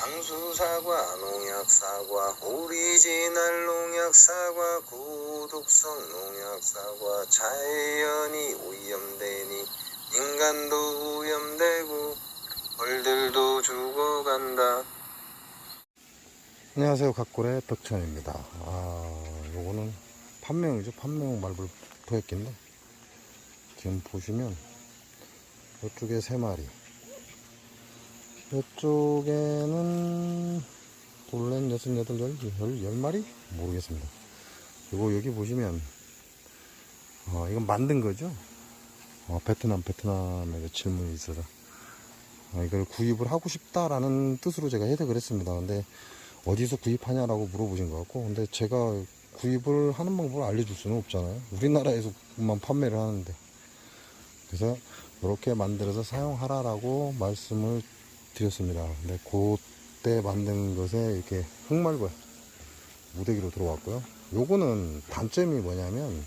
장수사과, 농약사과, 오리지널 농약사과, 고독성 농약사과, 자연이 오염되니 인간도 오염되고 벌들도 죽어간다. 안녕하세요. 각골의 덕천입니다. 아, 요거는 판매용이죠. 판매용 말벌 도액기인데 지금 보시면 이쪽에 세 마리 이쪽에는 돌렌 여섯 여덟 열, 열, 열 마리 모르겠습니다. 그리고 여기 보시면 어, 이건 만든 거죠. 어, 베트남 베트남에서 질문이 있어서 어, 이걸 구입을 하고 싶다라는 뜻으로 제가 해석을 했습니다. 근데 어디서 구입하냐라고 물어보신 것 같고 근데 제가 구입을 하는 방법을 알려줄 수는 없잖아요. 우리나라에서만 판매를 하는데 그래서 이렇게 만들어서 사용하라라고 말씀을 드렸습니다. 근데 그때 만든 것에 이렇게 흑말벌 무대기로 들어왔고요. 요거는 단점이 뭐냐면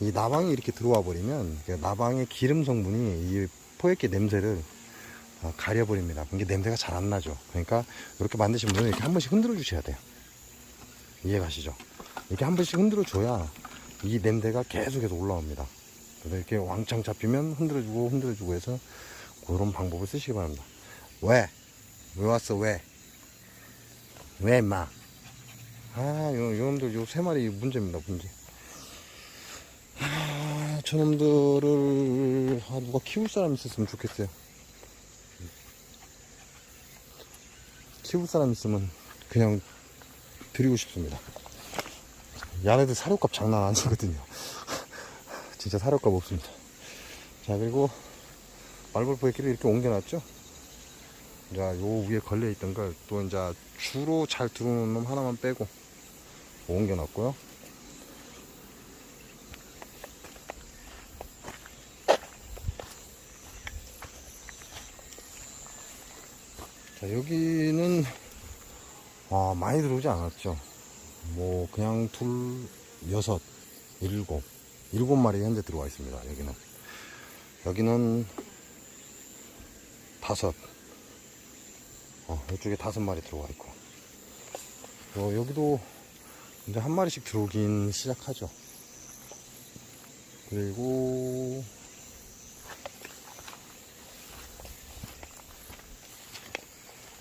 이 나방이 이렇게 들어와 버리면 그 나방의 기름 성분이 이 포획기 냄새를 어, 가려버립니다. 이게 냄새가 잘 안 나죠. 그러니까 이렇게 만드신 분은 이렇게 한 번씩 흔들어 주셔야 돼요. 이해가시죠? 이렇게 한 번씩 흔들어 줘야 이 냄새가 계속 해서 올라옵니다. 그래서 이렇게 왕창 잡히면 흔들어 주고 흔들어 주고 해서 그런 방법을 쓰시기 바랍니다. 왜? 왜 왔어? 왜? 왜, 마? 아, 요, 요놈들 요 세 마리 문제입니다, 문제. 아, 저놈들을, 아, 누가 키울 사람 있었으면 좋겠어요. 키울 사람 있으면 그냥 드리고 싶습니다. 야네들 사료값 장난 아니거든요. 진짜 사료값 없습니다. 자, 그리고 말벌 포획기를 이렇게 옮겨놨죠? 자, 요 위에 걸려 있던 걸 또 이제 주로 잘 들어오는 놈 하나만 빼고 옮겨놨고요. 자, 여기는 아, 많이 들어오지 않았죠. 뭐 그냥 둘, 여섯, 일곱, 일곱 마리 현재 들어와 있습니다. 여기는 여기는 다섯, 어, 이쪽에 다섯 마리 들어와 있고, 어, 여기도 이제 한 마리씩 들어오긴 시작하죠. 그리고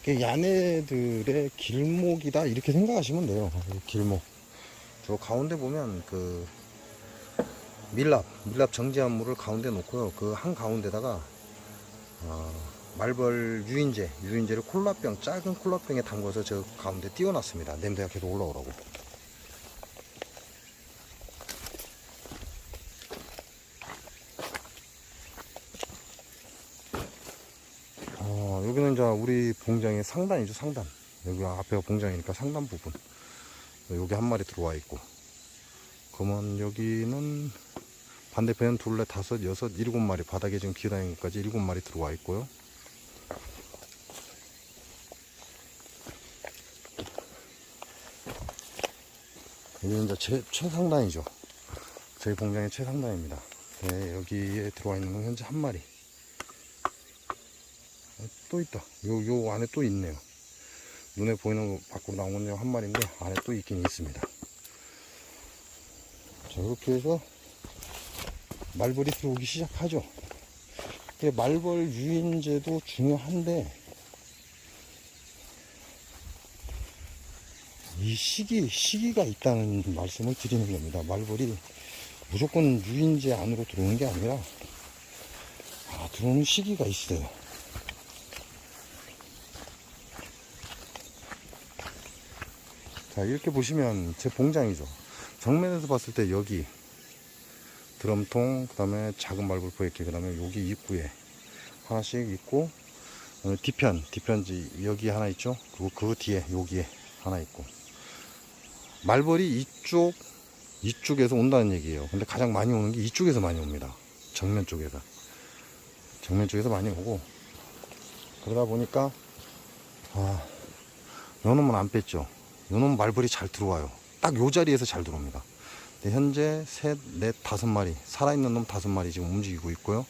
야네들의 길목이다 이렇게 생각하시면 돼요. 이 길목. 저 가운데 보면 그 밀랍, 밀랍 정지한 물을 가운데 놓고요. 그 한 가운데다가 어, 말벌 유인제, 유인제를 콜라병, 작은 콜라병에 담궈서 저 가운데 띄워놨습니다. 냄새가 계속 올라오라고. 어, 여기는 이제 우리 봉장의 상단이죠, 상단. 여기 앞에가 봉장이니까 상단 부분. 여기 한 마리 들어와 있고. 그러면 여기는 반대편은 둘, 넷, 다섯, 여섯, 일곱 마리. 바닥에 지금 기어다니는 것까지 일곱 마리 들어와 있고요. 여기는 이제 최, 최상단이죠. 저희 봉장의 최상단입니다. 네, 여기에 들어와 있는 건 현재 한 마리. 또 있다. 요, 요 안에 또 있네요. 눈에 보이는 거 밖으로 건요, 한 마리인데, 안에 또 있긴 있습니다. 자, 이렇게 해서, 말벌이 들어오기 시작하죠. 이게 말벌 유인제도 중요한데, 이 시기, 시기가 있다는 말씀을 드리는 겁니다. 말벌이 무조건 유인제 안으로 들어오는 게 아니라, 아, 들어오는 시기가 있어요. 자 이렇게 보시면 제 봉장이죠 정면에서 봤을 때 여기 드럼통 그 다음에 작은 말불포 이렇게 그 다음에 여기 입구에 하나씩 있고 뒤편 뒤편지 여기 하나 있죠 그리고 그 뒤에 여기에 하나 있고 말벌이 이쪽 이쪽에서 온다는 얘기예요 근데 가장 많이 오는 게 이쪽에서 많이 옵니다 정면 쪽에서 정면 쪽에서 많이 오고 그러다 보니까 아 요 놈은 안 뺐죠 요 놈 말벌이 잘 들어와요. 딱 요 자리에서 잘 들어옵니다. 현재 셋, 넷, 다섯 마리 살아있는 놈 다섯 마리 지금 움직이고 있고요.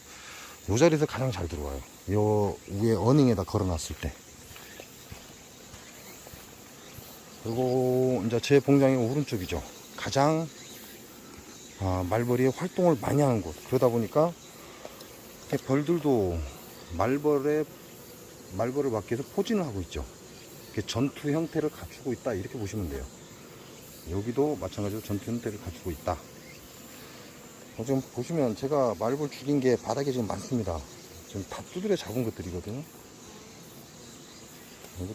요 자리에서 가장 잘 들어와요. 요 위에 어닝에다 걸어놨을 때. 그리고 이제 제 봉장의 오른쪽이죠. 가장 아, 말벌이 활동을 많이 하는 곳. 그러다 보니까 이 벌들도 말벌에 말벌을 막기 위해서 포진을 하고 있죠. 전투 형태를 갖추고 있다 이렇게 보시면 돼요. 여기도 마찬가지로 전투 형태를 갖추고 있다. 어, 지금 보시면 제가 말벌 죽인 게 바닥에 지금 많습니다. 지금 다 두드려 잡은 것들이거든요.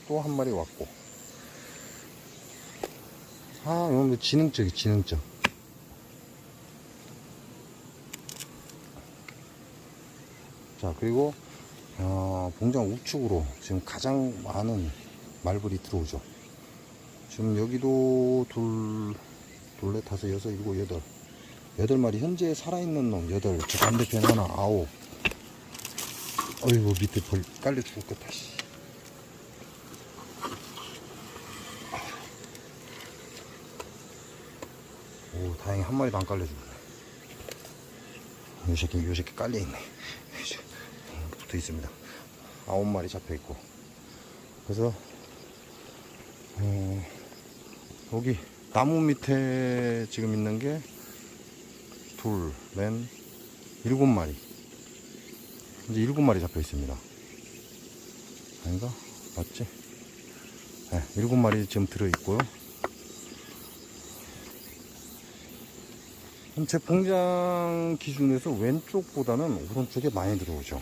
또한 마리 왔고. 아, 이건 지능적이 지능적. 자, 그리고, 어, 봉장 우측으로 지금 가장 많은 말벌이 들어오죠. 지금 여기도 둘, 둘, 넷, 다섯, 여섯, 일곱, 여덟. 여덟 마리 현재 살아있는 놈 여덟 저 반대편 하나 아홉 어이구 밑에 벌 깔려 죽었겠다 씨. 오 다행히 한 마리도 안 깔려 죽었네 이 새끼 이 새끼 깔려 있네 붙어 있습니다 아홉 마리 잡혀 있고 그래서 어, 여기 나무 밑에 지금 있는 게 둘, 넷, 일곱 마리. 이제 일곱 마리 잡혀 있습니다. 아닌가? 맞지? 네, 일곱 마리 지금 들어 있고요. 제 봉장 기준에서 왼쪽보다는 오른쪽에 많이 들어오죠.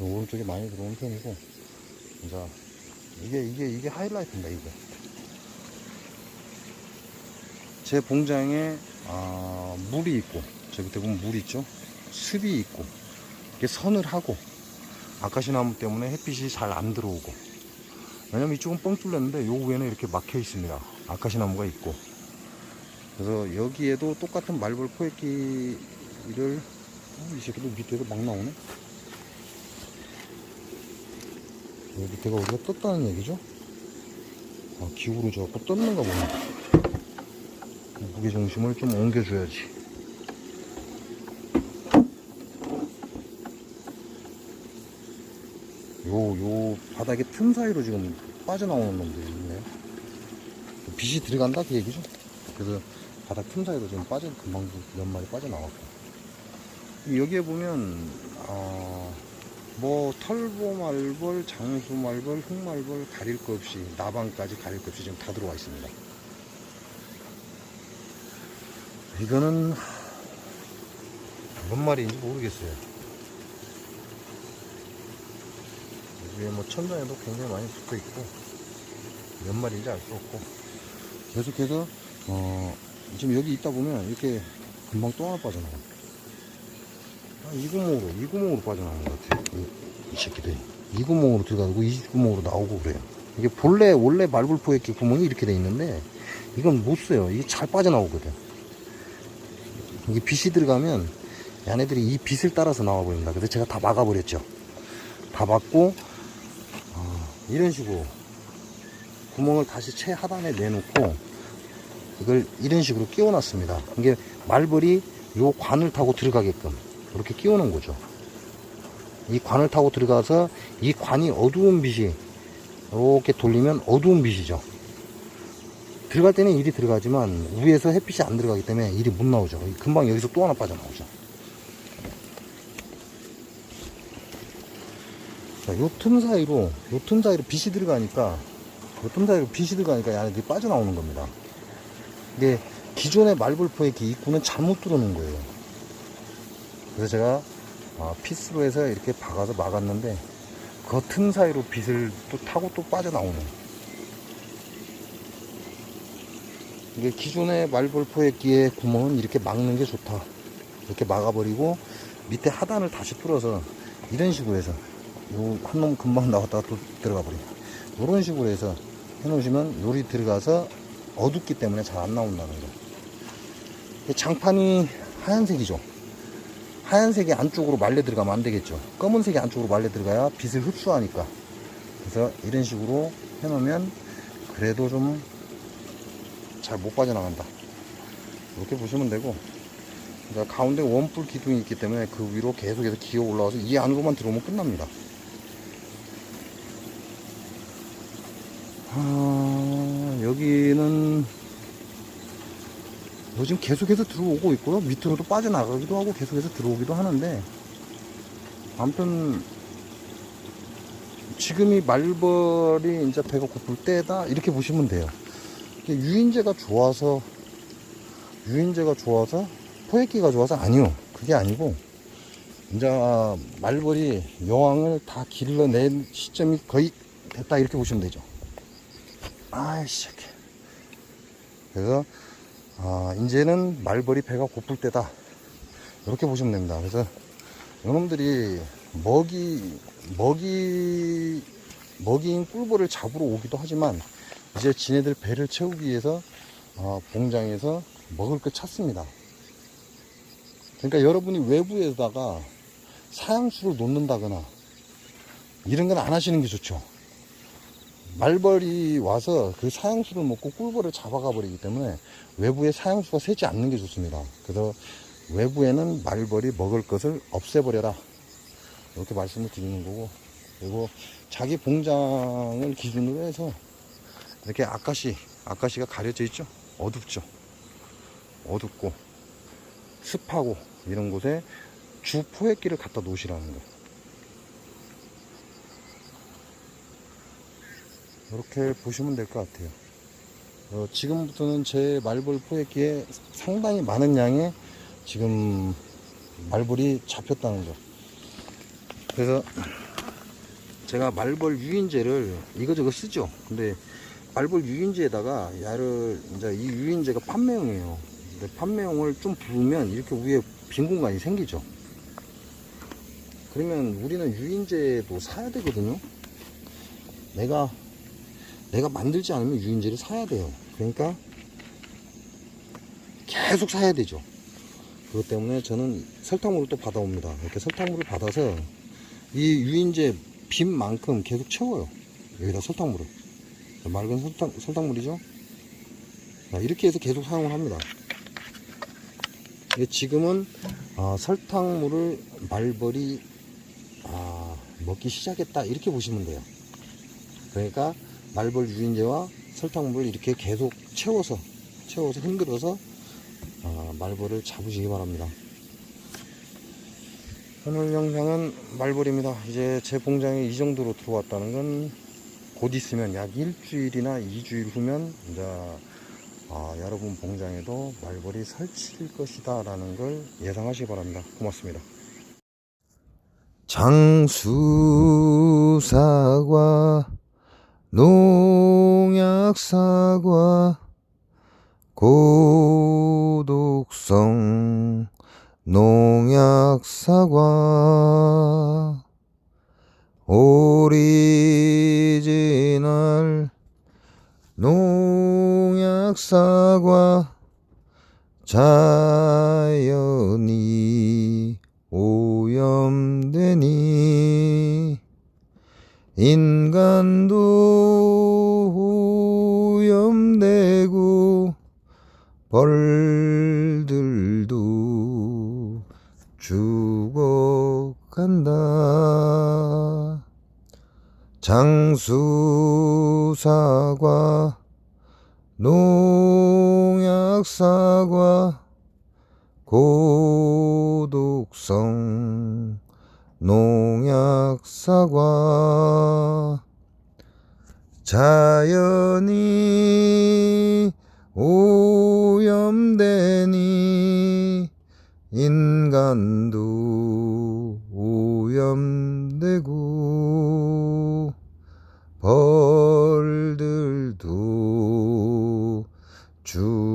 오른쪽에 많이 들어오는 편이고, 자, 이게, 이게, 이게 하이라이트입니다, 이게. 제 봉장에 아, 물이 있고 저기 밑에 보면 물 있죠 습이 있고 이게 선을 하고 아카시나무 때문에 햇빛이 잘 안 들어오고 왜냐면 이쪽은 뻥 뚫렸는데 요 위에는 이렇게 막혀 있습니다 아카시나무가 있고 그래서 여기에도 똑같은 말벌 포획기를 어, 이 새끼도 밑에도 막 나오네 여기 밑에가 우리가 떴다는 얘기죠 아, 저거 떴는가 보네 무게 중심을 좀 옮겨줘야지. 요, 요 바닥에 틈 사이로 지금 빠져나오는 놈들이 있네. 빛이 들어간다 그 얘기죠. 그래서 바닥 틈 사이로 지금 빠져, 금방 몇 마리 빠져나왔고. 여기에 보면, 어, 뭐, 털보 말벌, 장수 말벌, 흑 말벌 가릴 것 없이, 나방까지 가릴 것 없이 지금 다 들어와 있습니다. 이거는 뭔 말인지 모르겠어요. 위에 뭐 천장에도 굉장히 많이 붙어 있고 몇 마리인지 알 수 없고 계속해서 어 지금 여기 있다 보면 이렇게 금방 또 하나 빠져나가. 아, 이 구멍으로 이 구멍으로 빠져나오는 것 같아요. 이, 이 새끼들이 이 구멍으로 들어가고 이 구멍으로 나오고 그래요. 이게 본래 원래 말불포의 구멍이 이렇게 돼 있는데 이건 못 써요. 이게 잘 빠져나오거든. 이게 빛이 들어가면 얘네들이 이 빛을 따라서 나와 버립니다. 그래서 제가 다 막아버렸죠. 다 막고 어, 이런 식으로 구멍을 다시 최 하단에 내놓고 이걸 이런 식으로 끼워놨습니다. 이게 말벌이 요 관을 타고 들어가게끔 이렇게 끼우는 거죠. 이 관을 타고 들어가서 이 관이 어두운 빛이 이렇게 돌리면 어두운 빛이죠. 들어갈 때는 일이 들어가지만 위에서 햇빛이 안 들어가기 때문에 일이 못 나오죠. 금방 여기서 또 하나 빠져나오죠. 자, 요 틈 사이로, 요 틈 사이로 빛이 들어가니까, 요 틈 사이로 빛이 들어가니까 얘네들이 빠져나오는 겁니다. 이게 기존의 말벌포의 입구는 잘못 뚫어놓은 거예요. 그래서 제가 아, 피스로 해서 이렇게 박아서 막았는데, 그 틈 사이로 빛을 또 타고 또 빠져나오는. 이게 기존의 말벌 포획기의 구멍은 이렇게 막는 게 좋다. 이렇게 막아버리고 밑에 하단을 다시 뚫어서 이런 식으로 해서 요한 놈 금방 나왔다가 또 들어가 버립니다. 이런 식으로 해서 해놓으시면 요리 들어가서 어둡기 때문에 잘 안 나온다는 거. 장판이 하얀색이죠. 하얀색이 안쪽으로 말려 들어가면 안 되겠죠. 검은색이 안쪽으로 말려 들어가야 빛을 흡수하니까. 그래서 이런 식으로 해놓으면 그래도 좀 잘 못 빠져나간다. 이렇게 보시면 되고, 가운데 원뿔 기둥이 있기 때문에 그 위로 계속해서 기어 올라와서 이 안으로만 들어오면 끝납니다. 아... 여기는 요즘 계속해서 들어오고 있고요. 밑으로도 빠져나가기도 하고 계속해서 들어오기도 하는데 아무튼 지금이 말벌이 이제 배가 고플 때다 이렇게 보시면 돼요. 유인제가 좋아서 유인제가 좋아서 포획기가 좋아서 아니요. 그게 아니고 이제 말벌이 여왕을 다 길러낸 시점이 거의 됐다 이렇게 보시면 되죠. 아이씨. 그래서 아, 이제는 말벌이 배가 고플 때다. 이렇게 보시면 됩니다. 그래서 이놈들이 먹이, 먹이, 먹이인 꿀벌을 잡으러 오기도 하지만 이제 지네들 배를 채우기 위해서 어, 봉장에서 먹을 걸 찾습니다. 그러니까 여러분이 외부에다가 사양수를 놓는다거나 이런 건 안 하시는 게 좋죠. 말벌이 와서 그 사양수를 먹고 꿀벌을 잡아가 버리기 때문에 외부에 사양수가 새지 않는 게 좋습니다. 그래서 외부에는 말벌이 먹을 것을 없애버려라. 이렇게 말씀을 드리는 거고, 그리고 자기 봉장을 기준으로 해서 이렇게 아까시, 아까시가 가려져 있죠? 어둡죠? 어둡고, 습하고, 이런 곳에 주 포획기를 갖다 놓으시라는 거. 이렇게 보시면 될 것 같아요. 어, 지금부터는 제 말벌 포획기에 상당히 많은 양의 지금 말벌이 잡혔다는 거. 그래서 제가 말벌 유인제를 이거저거 쓰죠. 근데 말벌 유인제에다가 야를 이제 이 유인제가 판매용이에요. 근데 판매용을 좀 부으면 이렇게 위에 빈 공간이 생기죠. 그러면 우리는 유인제도 사야 되거든요. 내가 내가 만들지 않으면 유인제를 사야 돼요. 그러니까 계속 사야 되죠. 그것 때문에 저는 설탕물을 또 받아옵니다. 이렇게 설탕물을 받아서 이 유인제 빈만큼 계속 채워요. 여기다 설탕물을. 맑은 설탕, 설탕물이죠. 자, 이렇게 해서 계속 사용을 합니다. 지금은 아, 설탕물을 말벌이 아, 먹기 시작했다 이렇게 보시면 돼요. 그러니까 말벌 유인제와 설탕물을 이렇게 계속 채워서 채워서 흔들어서 아, 말벌을 잡으시기 바랍니다. 오늘 영상은 말벌입니다. 이제 제 봉장에 이 정도로 들어왔다는 건 곧 있으면 약 일주일이나 이주일 후면 이제 아, 여러분 봉장에도 말벌이 설칠 것이다 라는 걸 예상하시기 바랍니다. 고맙습니다. 장수사과 농약사과 고독성 농약사과 오리지널 농약사과 자 인간도 오염되고 벌들도 죽어간다. 장수사과 농약사과 고독성 농 사과 자연이 오염되니 인간도 오염되고 벌들도 주